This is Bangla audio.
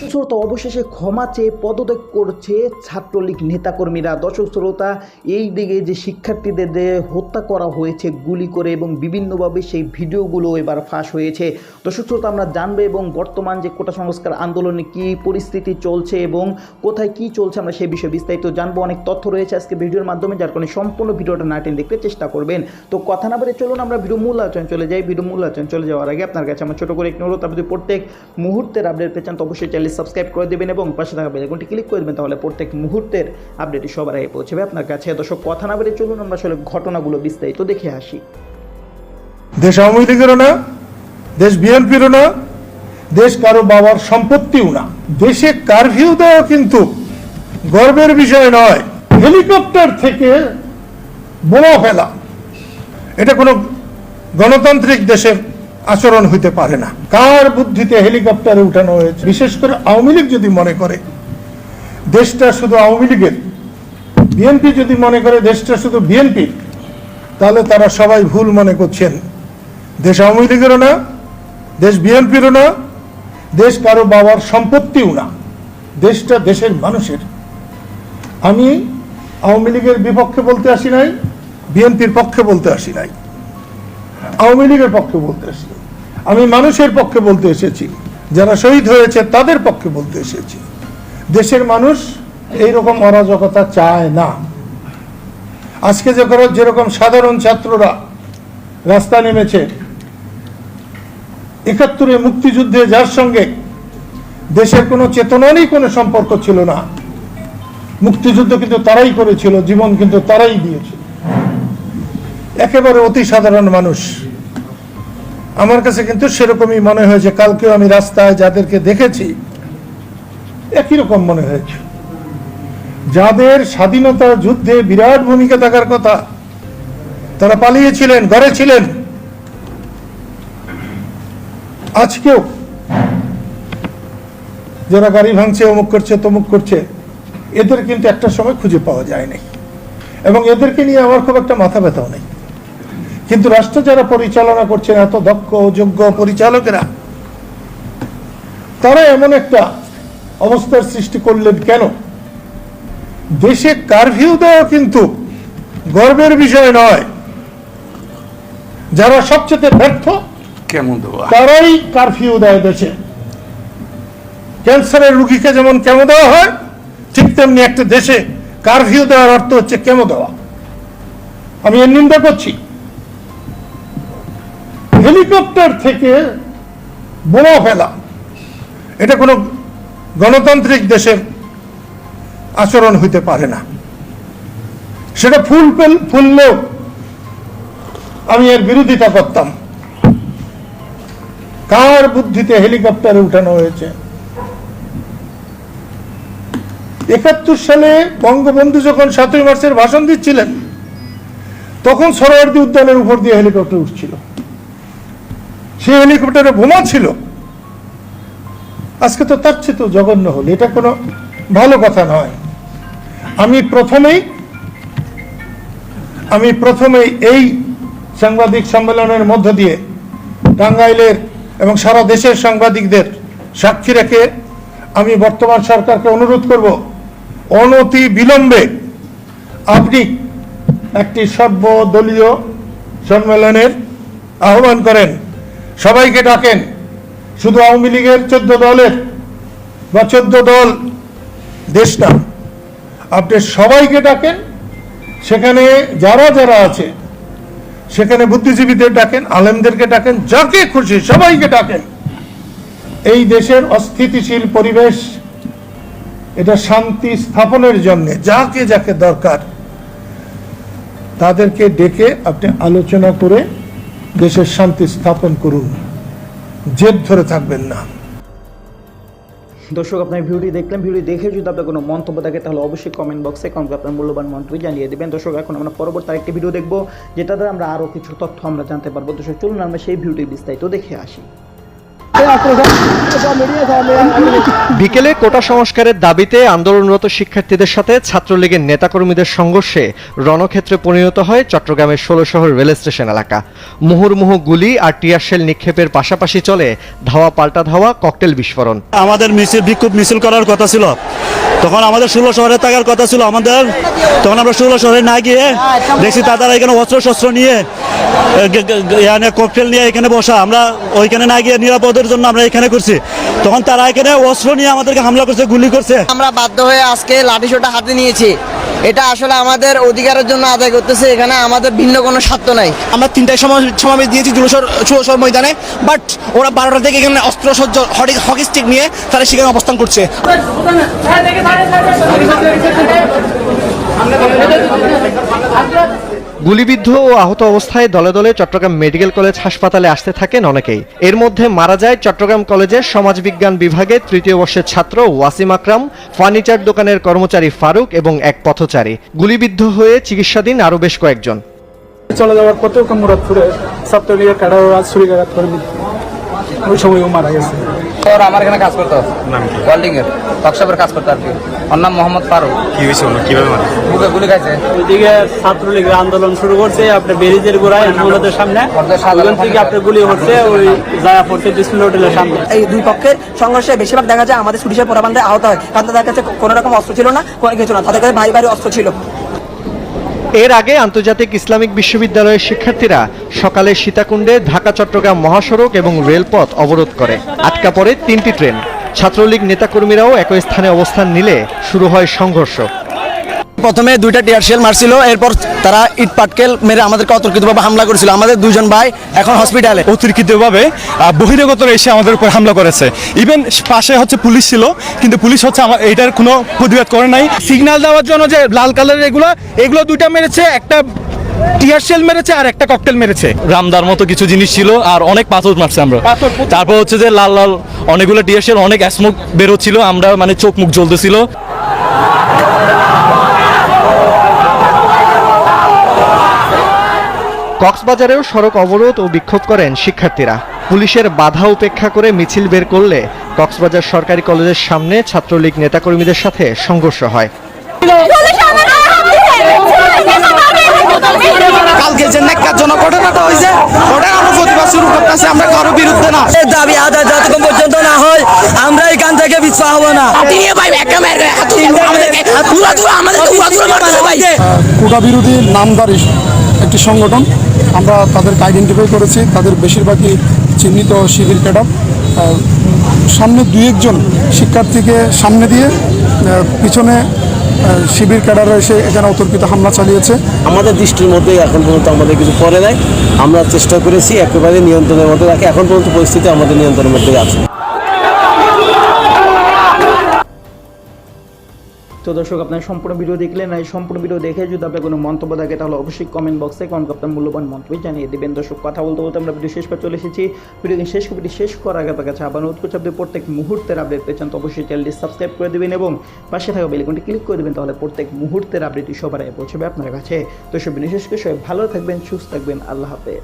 শ্রোতা অবশেষে ক্ষমা চেয়ে পদত্যাগ করছে ছাত্রলীগ নেতাকর্মীরা। দর্শক শ্রোতা, এই দিকে যে শিক্ষার্থীদের হত্যা করা হয়েছে, গুলি করে এবং বিভিন্নভাবে সেই ভিডিওগুলো এবার ফাঁস হয়েছে। দর্শক শ্রোতা, আমরা জানব এবং বর্তমান যে কোটা সংস্কার আন্দোলনে কি পরিস্থিতি চলছে এবং কোথায় কি চলছে আমরা সেই বিষয়ে বিস্তারিত জানব। অনেক তথ্য রয়েছে আজকে ভিডিওর মাধ্যমে, যার কারণে সম্পূর্ণ ভিডিওটা না টেনে দেখতে চেষ্টা করবেন। তো কথা না বলে চলুন, আমরা ভিডিও মূল আলোচনা চলে যাই। ভিডিও মূল আলোচনা চলে যাওয়ার আগে আপনার কাছে আমার ছোটো করে একটি অনুরোধ, আপনি প্রত্যেক মুহূর্তের আপডেট পেয়েছেন তো অবশ্যই চ্যানেল সাবস্ক্রাইব করে দেবেন এবং পাশে থাকা বেলাইকনটি ক্লিক করে দেবেন, তাহলে প্রত্যেক মুহূর্তের আপডেটই সবার আগে পৌঁছবে আপনার কাছে দর্শক কথা না বলে চলুন, আমরা আসলে ঘটনাগুলো বিস্তারিত দেখে আসি। দেশ আওয়ামী লীগেরও না, দেশ বিএনপিরও না, দেশ কারও বাবার সম্পত্তিও না। দেশে কারফিউ দেওয়া কিন্তু গর্বের বিষয় নয়। হেলিকপ্টার থেকে বোমা ফেলা। এটা কোনো গণতান্ত্রিক দেশের আচরণ হইতে পারে না। কার বুদ্ধিতে হেলিকপ্টারে উঠানো হয়েছে? বিশেষ করে আওয়ামী লীগ যদি মনে করে, দেশটা শুধু আওয়ামী লীগের। বিএনপি যদি মনে করে দেশটা শুধু বিএনপির তাহলে তারা সবাই ভুল মনে করছেন। দেশ আওয়ামী লীগেরও না, দেশ বিএনপিরও না, দেশ কারও বাবার সম্পত্তিও না। দেশটা দেশের মানুষের। আমি আওয়ামী লীগের বিপক্ষে বলতে আসি নাই বিএনপির পক্ষে বলতে আসি নাই। আওয়ামী লীগের পক্ষে বলতে আসি। আমি মানুষের পক্ষে বলতে এসেছি। যারা শহীদ হয়েছে, তাদের পক্ষে বলতে এসেছি। দেশের মানুষ এইরকম অরাজকতা চায় না। আজকে যে যেরকম সাধারণ ছাত্ররা রাস্তা নেমেছে, একাত্তরে মুক্তিযুদ্ধে যার সঙ্গে দেশের কোনো চেতনারই কোনো সম্পর্ক ছিল না, মুক্তিযুদ্ধ কিন্তু তারাই করেছিল, জীবন কিন্তু তারাই দিয়েছিল। একেবারে অতি সাধারণ মানুষ। আমার কাছে কিন্তু সেরকমই মনে হয়েছে কালকেও আমি রাস্তায় যাদেরকে দেখেছি, একই রকম মনে হয়েছে। যাদের স্বাধীনতা যুদ্ধে বিরাট ভূমিকা থাকার কথা, তারা পালিয়েছিলেন, ঘরে ছিলেন। আজকেও যারা গাড়ি ভাঙছে, অমুক করছে, তমুক করছে, এদের কিন্তু একটা সময় খুঁজে পাওয়া যায় নাই এবং এদেরকে নিয়ে আমার খুব একটা মাথা ব্যথাও নেই। কিন্তু রাষ্ট্র যারা পরিচালনা করছেন এত দক্ষ যোগ্য পরিচালকেরা তারা এমন একটা অবস্থার সৃষ্টি করলেন কেন? দেশে কারফিউ দেওয়া কিন্তু গর্বের বিষয় নয়। যারা সবচেয়ে ব্যর্থ কেমন দেওয়া তারাই কারফিউ দেয় দেশে। ক্যান্সারের রুগীকে যেমন কেমো দেওয়া হয় ঠিক তেমনি একটা দেশে কারফিউ দেওয়ার অর্থ হচ্ছে কেমো দেওয়া। আমি এর নিন্দা করছি। হেলিকপ্টার থেকে বোমা ফেলা। এটা কোনো গণতান্ত্রিক দেশের আচরণ হইতে পারে না। সেটা ফুল ফুললেও আমি এর বিরোধিতা করতাম। কার বুদ্ধিতে হেলিকপ্টারে উঠানো হয়েছে? একাত্তর সালে বঙ্গবন্ধু যখন সাতই মার্চের ভাষণ দিচ্ছিলেন, তখন সরোয়ার্দী উদ্যানের উপর দিয়ে হেলিকপ্টার উঠছিল। সেই হেলিকপ্টারে বোমা ছিল। আজকে তো তার চেয়ে তো জঘন্য হল, এটা কোনো ভালো কথা নয়। আমি প্রথমেই আমি প্রথমেই এই সাংবাদিক সম্মেলনের মধ্য দিয়ে টাঙ্গাইলের এবং সারা দেশের সাংবাদিকদের সাক্ষী রেখে আমি বর্তমান সরকারকে অনুরোধ করব, অনতি বিলম্বে আপনি একটি সর্বদলীয় সম্মেলনের আহ্বান করেন। সবাইকে ডাকেন। শুধু আওয়ামী লীগের চোদ্দ দলের বা চোদ্দ দল দেশ না, আপনি সবাইকে ডাকেন। সেখানে যারা যারা আছে, সেখানে বুদ্ধিজীবীদের ডাকেন, আলেমদেরকে ডাকেন, যাকে খুশি সবাইকে ডাকেন। এই দেশের অস্থিতিশীল পরিবেশ, এটা শান্তি স্থাপনের জন্য যাকে যাকে দরকার, তাদেরকে ডেকে আপনি আলোচনা করে দেশের শান্তি স্থাপন করুন। জেদ ধরে থাকবেন না। দর্শক, আপনার ভিডিওটি দেখলেন ভিডিও দেখে যদি আপনার কোনো মন্তব্য থাকে, তাহলে অবশ্যই কমেন্ট বক্সে কমেন্ট আপনার মূল্যবান মন্তব্য জানিয়ে দেবেন। দর্শক, এখন আমরা পরবর্তী আরেকটি ভিডিও দেখব যেটা দ্বারা আমরা আরও কিছু তথ্য আমরা জানতে পারব। দর্শক, চলুন আমরা সেই ভিডিওটি বিস্তারিত দেখে আসি। বিকেলে কোটা সংস্কারের দাবিতে আন্দোলনরত শিক্ষার্থীদের সাথে ছাত্রলীগের নেতাকর্মীদের সংঘর্ষে রণক্ষেত্রে পরিণত হয় চট্টগ্রামের ষোলশহর রেল স্টেশন এলাকা। মুহুর্মুহু গুলি আর টিয়ারশেল নিক্ষেপের পাশাপাশি চলে ধাওয়া পাল্টা ধাওয়া ককটেল বিস্ফোরণ। আমাদের মিছিল, বিক্ষোভ মিছিল করার কথা ছিল। তখন আমাদের ষোলো শহরে থাকার কথা ছিল আমাদের। তখন আমরা ষোলো শহরে না গিয়ে দেখছি তারা এখানে অস্ত্র শস্ত্র নিয়ে ককটেল নিয়ে এখানে বসা। আমরা ওইখানে না গিয়ে নিরাপদের জন্য আমরা এখানে করছি। তখন তারা এখানে অস্ত্র নিয়ে আমাদেরকে হামলা করছে গুলি করছে। আমরা বাধ্য হয়ে আজকে লাঠি সোটা হাতে নিয়েছি। এটা আসলে আমাদের অধিকারের জন্য আদায় করতেছে এখানে আমাদের ভিন্ন কোনো স্বার্থ নাই। আমরা তিনটায় সময় সমাবেশ দিয়েছি জুলুসর ষোলশোর ময়দানে বাট ওরা বারোটা থেকে এখানে অস্ত্র সজ্জ হকি স্টিক নিয়ে তারা সেখানে অবস্থান করছে। গুলিবিদ্ধ ও আহত অবস্থায় দলে দলে চট্টগ্রাম মেডিকেল কলেজ হাসপাতালে আসতে থাকেন অনেকেই। এর মধ্যে মারা যায় চট্টগ্রাম কলেজের সমাজবিজ্ঞান বিভাগে তৃতীয় বর্ষের ছাত্র ওয়াসিম আকরাম, ফার্নিচার দোকানের কর্মচারী ফারুক এবং এক পথচারী। গুলিবিদ্ধ হয়ে চিকিৎসাধীন আরও বেশ কয়েকজন। চলে যাওয়ার পথেও মুরাদপুরে ছাত্রলীগের রাজ ছুরিকাঘাত করে মৃত্যু ওই সময় ও মারা গেছে। ওর আমার এখানে কাজ করতো ওয়েল্ডিং এর ওয়ার্কশপের কাজ করতো আর কি ওর নাম মোহাম্মদ ফারুক। কি হয়েছে কীভাবে মানে বুকে গুলি খাইছে। ওইদিকে ছাত্রলীগের আন্দোলন শুরু করছে আপনার ব্যারিজের গোড়ায় সামনে। থেকে আপনার গুলি হচ্ছে ওই জায়া ডিসপ্লে হোটেলের সামনে। এই দুই পক্ষের সংঘর্ষে বেশিরভাগ দেখা যায় আমাদের পুলিশের পরাবান্ধে আহত হয়। কারণ তাদের কাছে কোনো রকম অস্ত্র ছিল না কোনো কিছু না। তাদের কাছে ভাই ভাই অস্ত্র ছিল। এর আগে আন্তর্জাতিক ইসলামিক বিশ্ববিদ্যালয়ের শিক্ষার্থীরা সকালে সীতাকুণ্ডে ঢাকা, চট্টগ্রাম মহাসড়ক এবং রেলপথ অবরোধ করে। আটকা পড়ে তিনটি ট্রেন। ছাত্রলীগ নেতাকর্মীরাও একই স্থানে অবস্থান নিলে শুরু হয় সংঘর্ষ। প্রথমে দুইটা টিয়ার শেল মারছিল এরপর তারা ইট পাটকেল মেরে আমাদেরকে অতর্কিতভাবে হামলা করেছিল। আমাদের দুজন ভাই এখন হসপিটালে। অতর্কিতভাবে বহিরাগতরা এসে আমাদের উপর হামলা করেছে। ইভেন পাশে হচ্ছে পুলিশ ছিল কিন্তু পুলিশ হচ্ছে আমার এটার কোনো প্রতিবাদ করে নাই। সিগন্যাল দেওয়ার জন্য যে লাল কালারের এগুলো এগুলো দুইটা মেরেছে একটা টিয়ার শেল মেরেছে আর একটা ককটেল মেরেছে। রামদার মতো কিছু জিনিস ছিল আর অনেক পাথর মারছে আমরা। তারপর হচ্ছে যে লাল লাল অনেকগুলো টিয়ারশেল অনেক স্মোক বেরোচ্ছিল আমরা মানে চোখ মুখ জ্বলতেছিল। কক্সবাজারেও সড়ক অবরোধ ও বিক্ষোভ করেন শিক্ষার্থীরা। পুলিশের বাধা উপেক্ষা করে মিছিল বের করলে কক্সবাজার সরকারি কলেজের সামনে ছাত্রলীগ নেতাকর্মীদের সাথে সংঘর্ষ হয়। কালকে যে ন্যাক্কারজনক ঘটনাটা হয়েছে ওটা আমরা প্রতিবাদ শুরু করতেছি আমরা কারও বিরুদ্ধে না। দাবি আদায় যতক্ষণ পর্যন্ত না হয় থেকে পিছপা হব না? কোটা বিরোধী নামদারি একটি সংগঠন। আমরা তাদেরকে আইডেন্টিফাই করেছি। তাদের বেশিরভাগই চিহ্নিত শিবির ক্যাডার। সামনে দুই একজন শিক্ষার্থীকে সামনে দিয়ে পিছনে শিবির ক্যাডাররা এসে এখানে অতর্কিত হামলা চালিয়েছে। আমাদের দৃষ্টির মধ্যে এখন পর্যন্ত আমাদের কিছু পরে নাই। আমরা চেষ্টা করেছি একেবারে নিয়ন্ত্রণের মধ্যে রাখি। এখন পর্যন্ত পরিস্থিতি আমাদের নিয়ন্ত্রণের মধ্যেই আছে। তো দর্শক, আপনার সম্পূর্ণ ভিডিও দেখলেন এই সম্পূর্ণ ভিডিও দেখে যদি আপনার কোনো মন্তব্য থাকে, তাহলে অবশ্যই কমেন্ট বক্সে কমেন্ট আপনার মূল্যবান মন্তব্য জানিয়ে দেবেন। দর্শক, কথা বলতে বলতে আমরা ভিডিও শেষ করে চলে এসেছি। ভিডিও শেষ ভিডিও শেষ করার আগে আপনার কাছে আবার অনুরোধ করছি, আপনি প্রত্যেক মুহূর্তের আপডেট পেয়েছেন তো অবশ্যই চ্যানেলটি সাবস্ক্রাইব করে দেবেন এবং পাশে থাকা বেলিকনটি ক্লিক করে দেবেন, তাহলে প্রত্যেক মুহূর্তের আপডেটটি সবার আগে পৌঁছবে আপনার কাছে। তো সব বিশেষ করে সবাই ভালো থাকবেন, সুস্থ থাকবেন, আল্লাহ হাফেজ।